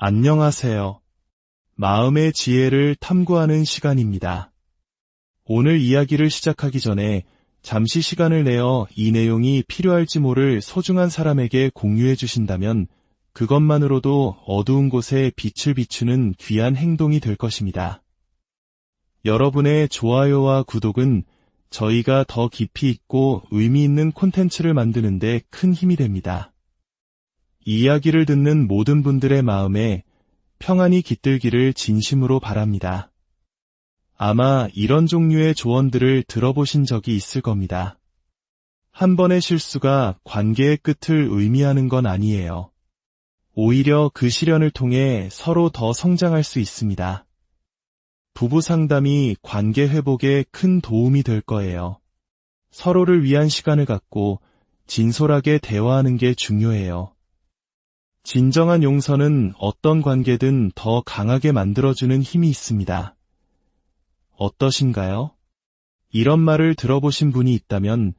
안녕하세요. 마음의 지혜를 탐구하는 시간입니다. 오늘 이야기를 시작하기 전에 잠시 시간을 내어 이 내용이 필요할지 모를 소중한 사람에게 공유해 주신다면 그것만으로도 어두운 곳에 빛을 비추는 귀한 행동이 될 것입니다. 여러분의 좋아요와 구독은 저희가 더 깊이 있고 의미 있는 콘텐츠를 만드는데 큰 힘이 됩니다. 이 이야기를 듣는 모든 분들의 마음에 평안이 깃들기를 진심으로 바랍니다. 아마 이런 종류의 조언들을 들어보신 적이 있을 겁니다. 한 번의 실수가 관계의 끝을 의미하는 건 아니에요. 오히려 그 시련을 통해 서로 더 성장할 수 있습니다. 부부 상담이 관계 회복에 큰 도움이 될 거예요. 서로를 위한 시간을 갖고 진솔하게 대화하는 게 중요해요. 진정한 용서는 어떤 관계든 더 강하게 만들어주는 힘이 있습니다. 어떠신가요? 이런 말을 들어보신 분이 있다면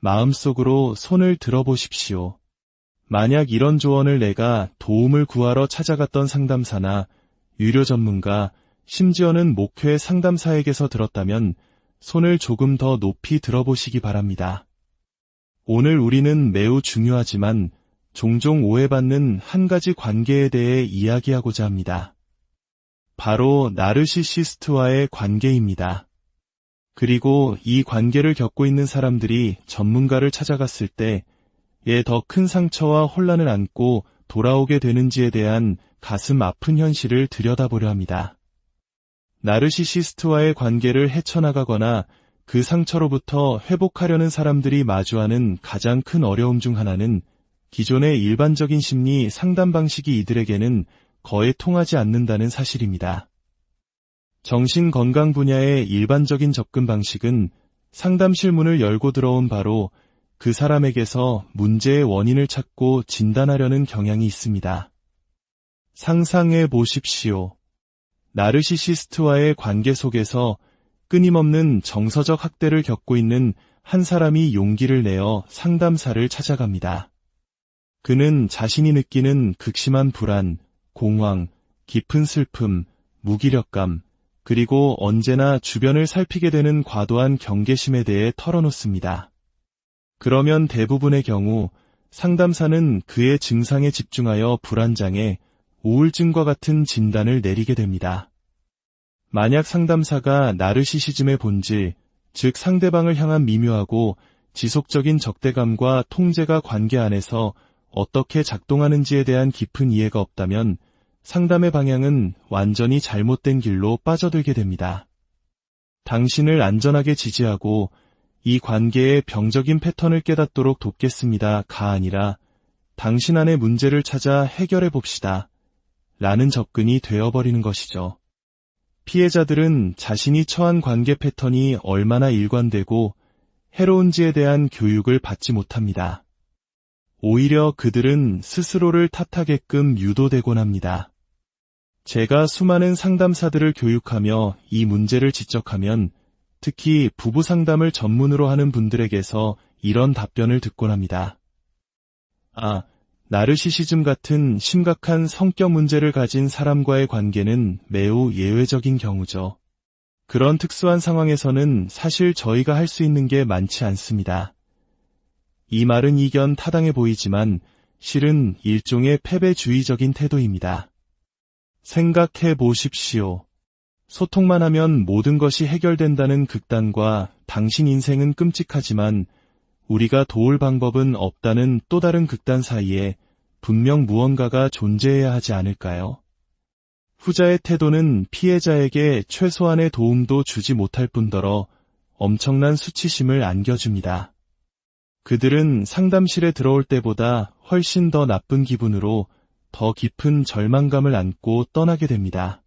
마음속으로 손을 들어보십시오. 만약 이런 조언을 내가 도움을 구하러 찾아갔던 상담사나 유료 전문가, 심지어는 목회 상담사에게서 들었다면 손을 조금 더 높이 들어보시기 바랍니다. 오늘 우리는 매우 중요하지만 종종 오해받는 한 가지 관계에 대해 이야기하고자 합니다. 바로 나르시시스트와의 관계입니다. 그리고 이 관계를 겪고 있는 사람들이 전문가를 찾아갔을 때예더큰 상처와 혼란을 안고 돌아오게 되는지에 대한 가슴 아픈 현실을 들여다보려 합니다. 나르시시스트와의 관계를 헤쳐나가거나 그 상처로부터 회복하려는 사람들이 마주하는 가장 큰 어려움 중 하나는 기존의 일반적인 심리 상담 방식이 이들에게는 거의 통하지 않는다는 사실입니다. 정신건강 분야의 일반적인 접근 방식은 상담실 문을 열고 들어온 바로 그 사람에게서 문제의 원인을 찾고 진단하려는 경향이 있습니다. 상상해 보십시오. 나르시시스트와의 관계 속에서 끊임없는 정서적 학대를 겪고 있는 한 사람이 용기를 내어 상담사를 찾아갑니다. 그는 자신이 느끼는 극심한 불안, 공황, 깊은 슬픔, 무기력감, 그리고 언제나 주변을 살피게 되는 과도한 경계심에 대해 털어놓습니다. 그러면 대부분의 경우 상담사는 그의 증상에 집중하여 불안장애, 우울증과 같은 진단을 내리게 됩니다. 만약 상담사가 나르시시즘의 본질, 즉 상대방을 향한 미묘하고 지속적인 적대감과 통제가 관계 안에서 어떻게 작동하는지에 대한 깊은 이해가 없다면 상담의 방향은 완전히 잘못된 길로 빠져들게 됩니다. 당신을 안전하게 지지하고 이 관계의 병적인 패턴을 깨닫도록 돕겠습니다 가 아니라 당신 안의 문제를 찾아 해결해 봅시다. 라는 접근이 되어버리는 것이죠. 피해자들은 자신이 처한 관계 패턴이 얼마나 일관되고 해로운지에 대한 교육을 받지 못합니다. 오히려 그들은 스스로를 탓하게끔 유도되곤 합니다. 제가 수많은 상담사들을 교육하며 이 문제를 지적하면 특히 부부 상담을 전문으로 하는 분들에게서 이런 답변을 듣곤 합니다. 아, 나르시시즘 같은 심각한 성격 문제를 가진 사람과의 관계는 매우 예외적인 경우죠. 그런 특수한 상황에서는 사실 저희가 할 수 있는 게 많지 않습니다. 이 말은 이견 타당해 보이지만 실은 일종의 패배주의적인 태도입니다. 생각해 보십시오. 소통만 하면 모든 것이 해결된다는 극단과 당신 인생은 끔찍하지만 우리가 도울 방법은 없다는 또 다른 극단 사이에 분명 무언가가 존재해야 하지 않을까요? 후자의 태도는 피해자에게 최소한의 도움도 주지 못할 뿐더러 엄청난 수치심을 안겨줍니다. 그들은 상담실에 들어올 때보다 훨씬 더 나쁜 기분으로 더 깊은 절망감을 안고 떠나게 됩니다.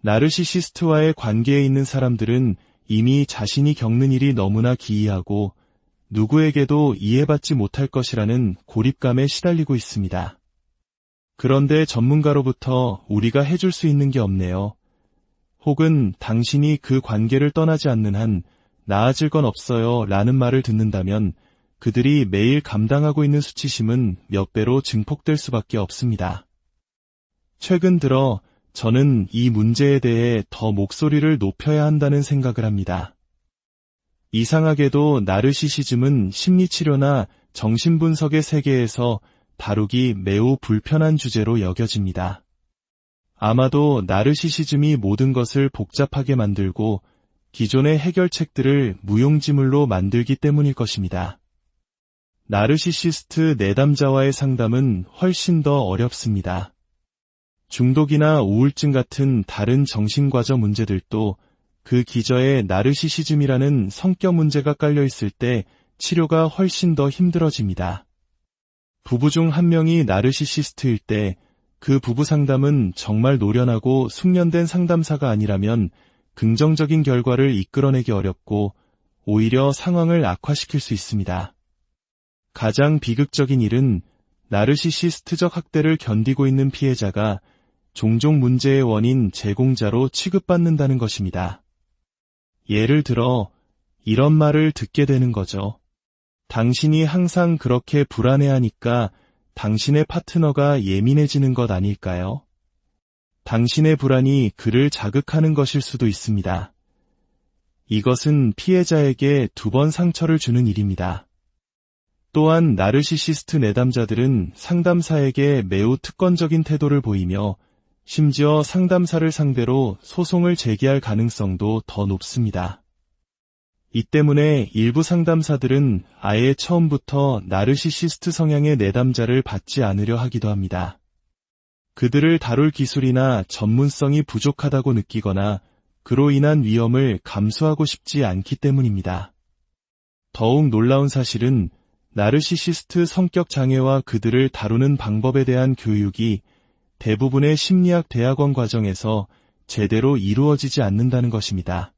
나르시시스트와의 관계에 있는 사람들은 이미 자신이 겪는 일이 너무나 기이하고 누구에게도 이해받지 못할 것이라는 고립감에 시달리고 있습니다. 그런데 전문가로부터 우리가 해줄 수 있는 게 없네요. 혹은 당신이 그 관계를 떠나지 않는 한 나아질 건 없어요 라는 말을 듣는다면 그들이 매일 감당하고 있는 수치심은 몇 배로 증폭될 수밖에 없습니다. 최근 들어 저는 이 문제에 대해 더 목소리를 높여야 한다는 생각을 합니다. 이상하게도 나르시시즘은 심리치료나 정신분석의 세계에서 다루기 매우 불편한 주제로 여겨집니다. 아마도 나르시시즘이 모든 것을 복잡하게 만들고 기존의 해결책들을 무용지물로 만들기 때문일 것입니다. 나르시시스트 내담자와의 상담은 훨씬 더 어렵습니다. 중독이나 우울증 같은 다른 정신과저 문제들도 그 기저에 나르시시즘이라는 성격 문제가 깔려 있을 때 치료가 훨씬 더 힘들어집니다. 부부 중 한 명이 나르시시스트일 때 그 부부 상담은 정말 노련하고 숙련된 상담사가 아니라면 긍정적인 결과를 이끌어내기 어렵고 오히려 상황을 악화시킬 수 있습니다. 가장 비극적인 일은 나르시시스트적 학대를 견디고 있는 피해자가 종종 문제의 원인 제공자로 취급받는다는 것입니다. 예를 들어 이런 말을 듣게 되는 거죠. 당신이 항상 그렇게 불안해하니까 당신의 파트너가 예민해지는 것 아닐까요? 당신의 불안이 그를 자극하는 것일 수도 있습니다. 이것은 피해자에게 두 번 상처를 주는 일입니다. 또한 나르시시스트 내담자들은 상담사에게 매우 특권적인 태도를 보이며 심지어 상담사를 상대로 소송을 제기할 가능성도 더 높습니다. 이 때문에 일부 상담사들은 아예 처음부터 나르시시스트 성향의 내담자를 받지 않으려 하기도 합니다. 그들을 다룰 기술이나 전문성이 부족하다고 느끼거나 그로 인한 위험을 감수하고 싶지 않기 때문입니다. 더욱 놀라운 사실은 나르시시스트 성격 장애와 그들을 다루는 방법에 대한 교육이 대부분의 심리학 대학원 과정에서 제대로 이루어지지 않는다는 것입니다.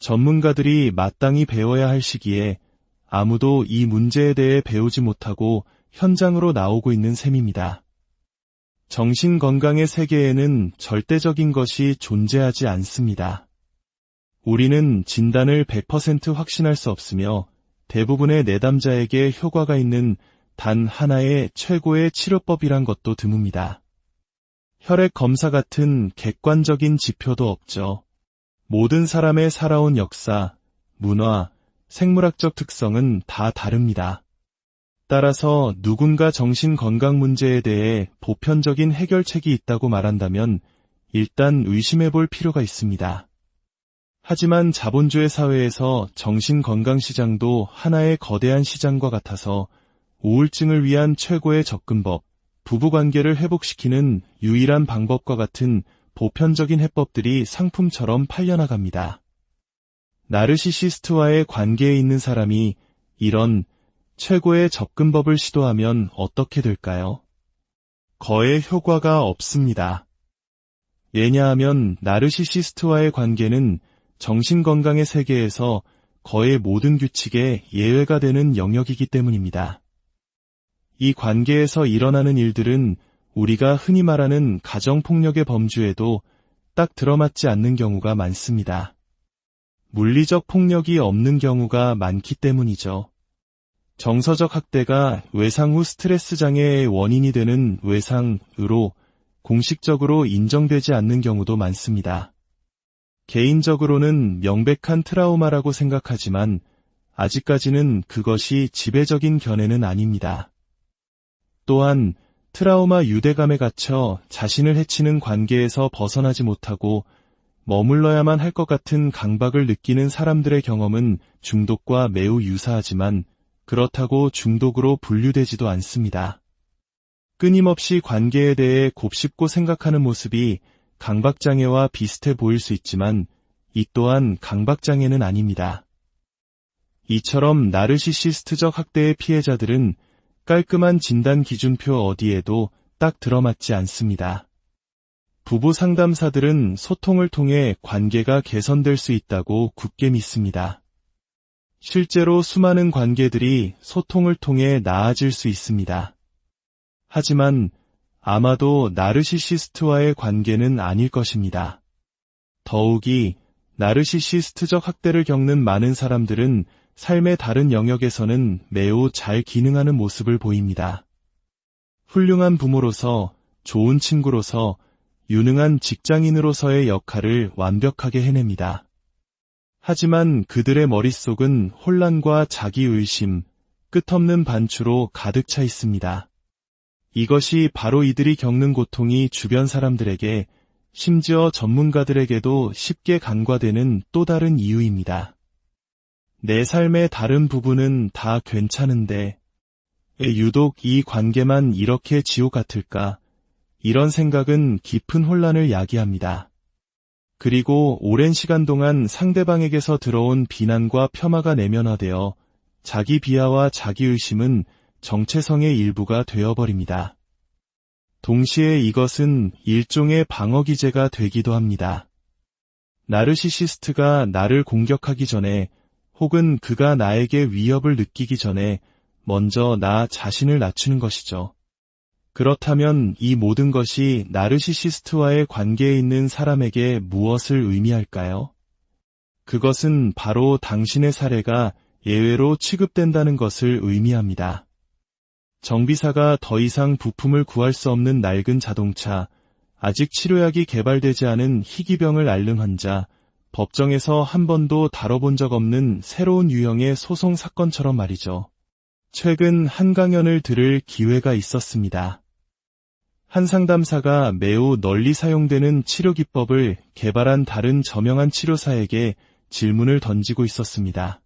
전문가들이 마땅히 배워야 할 시기에 아무도 이 문제에 대해 배우지 못하고 현장으로 나오고 있는 셈입니다. 정신건강의 세계에는 절대적인 것이 존재하지 않습니다. 우리는 진단을 100% 확신할 수 없으며 대부분의 내담자에게 효과가 있는 단 하나의 최고의 치료법이란 것도 드뭅니다. 혈액 검사 같은 객관적인 지표도 없죠. 모든 사람의 살아온 역사, 문화, 생물학적 특성은 다 다릅니다. 따라서 누군가 정신 건강 문제에 대해 보편적인 해결책이 있다고 말한다면 일단 의심해 볼 필요가 있습니다. 하지만 자본주의 사회에서 정신 건강 시장도 하나의 거대한 시장과 같아서 우울증을 위한 최고의 접근법, 부부관계를 회복시키는 유일한 방법과 같은 보편적인 해법들이 상품처럼 팔려나갑니다. 나르시시스트와의 관계에 있는 사람이 이런 최고의 접근법을 시도하면 어떻게 될까요? 거의 효과가 없습니다. 왜냐하면 나르시시스트와의 관계는 정신건강의 세계에서 거의 모든 규칙의 예외가 되는 영역이기 때문입니다. 이 관계에서 일어나는 일들은 우리가 흔히 말하는 가정폭력의 범주에도 딱 들어맞지 않는 경우가 많습니다. 물리적 폭력이 없는 경우가 많기 때문이죠. 정서적 학대가 외상 후 스트레스 장애의 원인이 되는 외상으로 공식적으로 인정되지 않는 경우도 많습니다. 개인적으로는 명백한 트라우마라고 생각하지만 아직까지는 그것이 지배적인 견해는 아닙니다. 또한 트라우마 유대감에 갇혀 자신을 해치는 관계에서 벗어나지 못하고 머물러야만 할 것 같은 강박을 느끼는 사람들의 경험은 중독과 매우 유사하지만 그렇다고 중독으로 분류되지도 않습니다. 끊임없이 관계에 대해 곱씹고 생각하는 모습이 강박장애와 비슷해 보일 수 있지만 이 또한 강박장애는 아닙니다. 이처럼 나르시시스트적 학대의 피해자들은 깔끔한 진단 기준표 어디에도 딱 들어맞지 않습니다. 부부 상담사들은 소통을 통해 관계가 개선될 수 있다고 굳게 믿습니다. 실제로 수많은 관계들이 소통을 통해 나아질 수 있습니다. 하지만 아마도 나르시시스트와의 관계는 아닐 것입니다. 더욱이 나르시시스트적 학대를 겪는 많은 사람들은 삶의 다른 영역에서는 매우 잘 기능하는 모습을 보입니다. 훌륭한 부모로서 좋은 친구로서 유능한 직장인으로서의 역할을 완벽하게 해냅니다. 하지만 그들의 머릿속은 혼란과 자기의심, 끝없는 반추로 가득 차 있습니다. 이것이 바로 이들이 겪는 고통이 주변 사람들에게 심지어 전문가들에게도 쉽게 간과되는 또 다른 이유입니다. 내 삶의 다른 부분은 다 괜찮은데 유독 이 관계만 이렇게 지옥 같을까? 이런 생각은 깊은 혼란을 야기합니다. 그리고 오랜 시간 동안 상대방에게서 들어온 비난과 폄하가 내면화되어 자기 비하와 자기 의심은 정체성의 일부가 되어버립니다. 동시에 이것은 일종의 방어 기제가 되기도 합니다. 나르시시스트가 나를 공격하기 전에 혹은 그가 나에게 위협을 느끼기 전에 먼저 나 자신을 낮추는 것이죠. 그렇다면 이 모든 것이 나르시시스트와의 관계에 있는 사람에게 무엇을 의미할까요? 그것은 바로 당신의 사례가 예외로 취급된다는 것을 의미합니다. 정비사가 더 이상 부품을 구할 수 없는 낡은 자동차, 아직 치료약이 개발되지 않은 희귀병을 앓는 환자, 법정에서 한 번도 다뤄본 적 없는 새로운 유형의 소송 사건처럼 말이죠. 최근 한 강연을 들을 기회가 있었습니다. 한 상담사가 매우 널리 사용되는 치료 기법을 개발한 다른 저명한 치료사에게 질문을 던지고 있었습니다.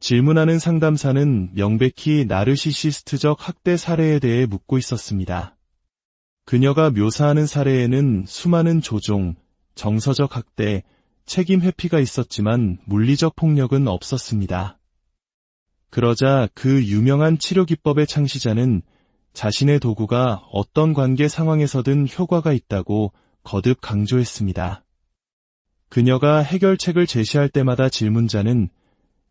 질문하는 상담사는 명백히 나르시시스트적 학대 사례에 대해 묻고 있었습니다. 그녀가 묘사하는 사례에는 수많은 조종, 정서적 학대, 책임 회피가 있었지만 물리적 폭력은 없었습니다. 그러자 그 유명한 치료 기법의 창시자는 자신의 도구가 어떤 관계 상황에서든 효과가 있다고 거듭 강조했습니다. 그녀가 해결책을 제시할 때마다 질문자는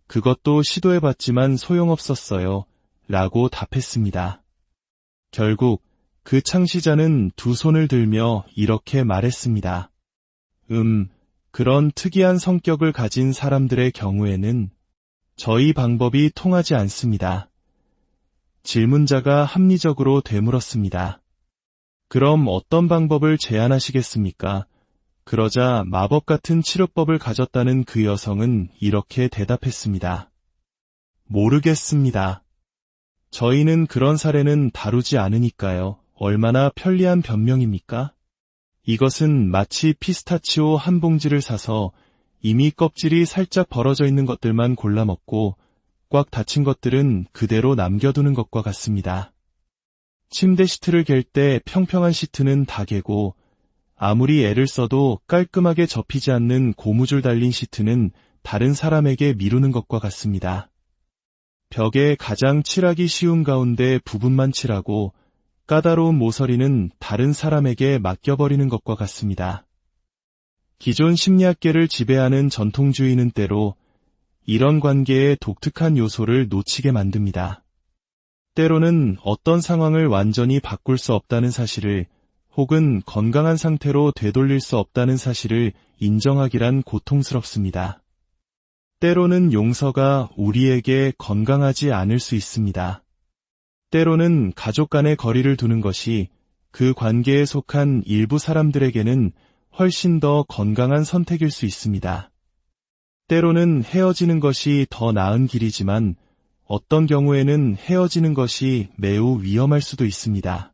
그것도 시도해봤지만 소용없었어요. 라고 답했습니다. 결국 그 창시자는 두 손을 들며 이렇게 말했습니다. 음, 그런 특이한 성격을 가진 사람들의 경우에는 저희 방법이 통하지 않습니다. 질문자가 합리적으로 되물었습니다. 그럼 어떤 방법을 제안하시겠습니까? 그러자 마법 같은 치료법을 가졌다는 그 여성은 이렇게 대답했습니다. 모르겠습니다. 저희는 그런 사례는 다루지 않으니까요. 얼마나 편리한 변명입니까? 이것은 마치 피스타치오 한 봉지를 사서 이미 껍질이 살짝 벌어져 있는 것들만 골라 먹고 꽉 닫힌 것들은 그대로 남겨두는 것과 같습니다. 침대 시트를 갤 때 평평한 시트는 다 개고 아무리 애를 써도 깔끔하게 접히지 않는 고무줄 달린 시트는 다른 사람에게 미루는 것과 같습니다. 벽에 가장 칠하기 쉬운 가운데 부분만 칠하고 까다로운 모서리는 다른 사람에게 맡겨버리는 것과 같습니다. 기존 심리학계를 지배하는 전통주의는 때로 이런 관계의 독특한 요소를 놓치게 만듭니다. 때로는 어떤 상황을 완전히 바꿀 수 없다는 사실을 혹은 건강한 상태로 되돌릴 수 없다는 사실을 인정하기란 고통스럽습니다. 때로는 용서가 우리에게 건강하지 않을 수 있습니다. 때로는 가족 간의 거리를 두는 것이 그 관계에 속한 일부 사람들에게는 훨씬 더 건강한 선택일 수 있습니다. 때로는 헤어지는 것이 더 나은 길이지만 어떤 경우에는 헤어지는 것이 매우 위험할 수도 있습니다.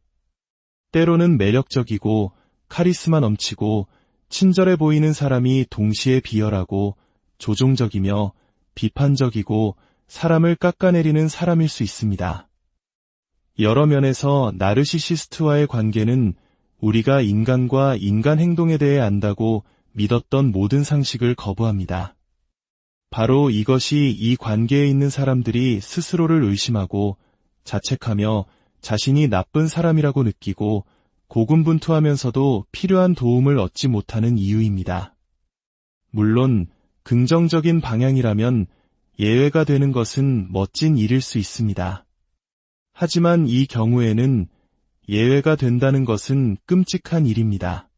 때로는 매력적이고 카리스마 넘치고 친절해 보이는 사람이 동시에 비열하고 조종적이며 비판적이고 사람을 깎아내리는 사람일 수 있습니다. 여러 면에서 나르시시스트와의 관계는 우리가 인간과 인간 행동에 대해 안다고 믿었던 모든 상식을 거부합니다. 바로 이것이 이 관계에 있는 사람들이 스스로를 의심하고 자책하며 자신이 나쁜 사람이라고 느끼고 고군분투하면서도 필요한 도움을 얻지 못하는 이유입니다. 물론 긍정적인 방향이라면 예외가 되는 것은 멋진 일일 수 있습니다. 하지만 이 경우에는 예외가 된다는 것은 끔찍한 일입니다.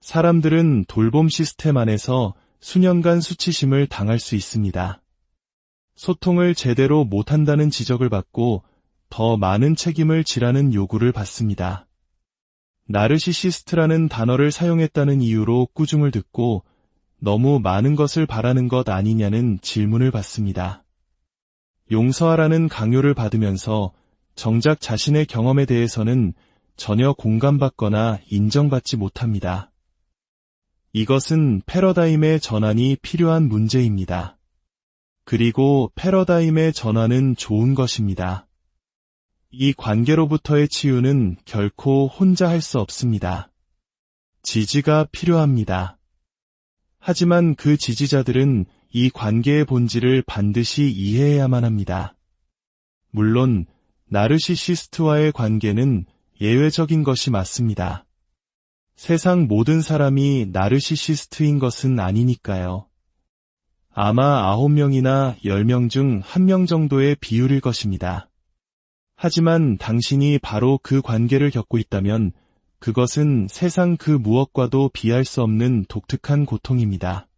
사람들은 돌봄 시스템 안에서 수년간 수치심을 당할 수 있습니다. 소통을 제대로 못한다는 지적을 받고 더 많은 책임을 지라는 요구를 받습니다. 나르시시스트라는 단어를 사용했다는 이유로 꾸중을 듣고 너무 많은 것을 바라는 것 아니냐는 질문을 받습니다. 용서하라는 강요를 받으면서 정작 자신의 경험에 대해서는 전혀 공감받거나 인정받지 못합니다. 이것은 패러다임의 전환이 필요한 문제입니다. 그리고 패러다임의 전환은 좋은 것입니다. 이 관계로부터의 치유는 결코 혼자 할 수 없습니다. 지지가 필요합니다. 하지만 그 지지자들은 이 관계의 본질을 반드시 이해해야만 합니다. 물론 나르시시스트와의 관계는 예외적인 것이 맞습니다. 세상 모든 사람이 나르시시스트인 것은 아니니까요. 아마 아홉 명이나 열명중한명 정도의 비율일 것입니다. 하지만 당신이 바로 그 관계를 겪고 있다면 그것은 세상 그 무엇과도 비할 수 없는 독특한 고통입니다.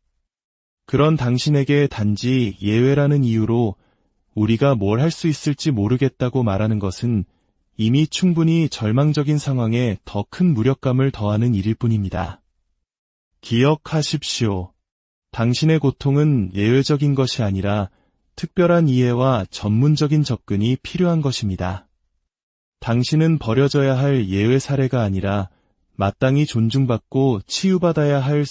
그런 당신에게 단지 예외라는 이유로 우리가 뭘 할 수 있을지 모르겠다고 말하는 것은 이미 충분히 절망적인 상황에 더 큰 무력감을 더하는 일일 뿐입니다. 기억하십시오. 당신의 고통은 예외적인 것이 아니라 특별한 이해와 전문적인 접근이 필요한 것입니다. 당신은 버려져야 할 예외 사례가 아니라 마땅히 존중받고 치유받아야 할